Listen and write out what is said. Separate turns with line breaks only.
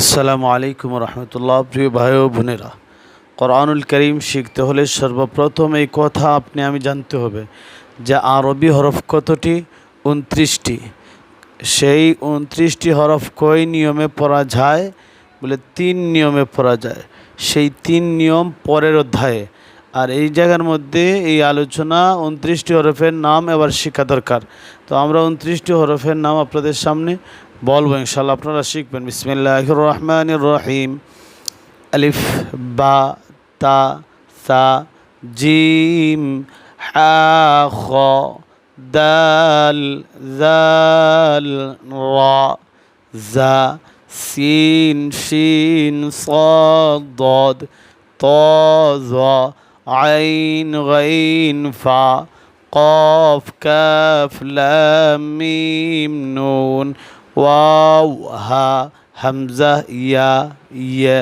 আসসালামু আলাইকুম রহমতুল্লাহ প্রিয় ভাই ও বোনেরা। কোরআনুল করিম শিখতে হলে সর্বপ্রথম এই কথা আপনি আমি জানতে হবে যে আরবি হরফ কতটি? উনত্রিশটি। সেই উনত্রিশটি হরফ কই নিয়মে পড়া যায়? বলে তিন নিয়মে পড়া যায়। সেই তিন নিয়ম পরের অধ্যায়ে। আর এই জায়গার মধ্যে এই আলোচনা উনত্রিশটি হরফের নাম এবার শেখা দরকার। তো আমরা উনত্রিশটি হরফের নাম আপনাদের সামনে বলবো ইনশাল্লাহ আপনারা শিখবেন বিসমিল্লাহ রহমান রহিম আলিফ বা তা সা জিম হা খ দাল জাল রা জা সিন শিন صاد ضاد طا ظا عين غين فا قاف كاف لام ميم نون ওয়াও হা হামজা ইয়া ইয়া।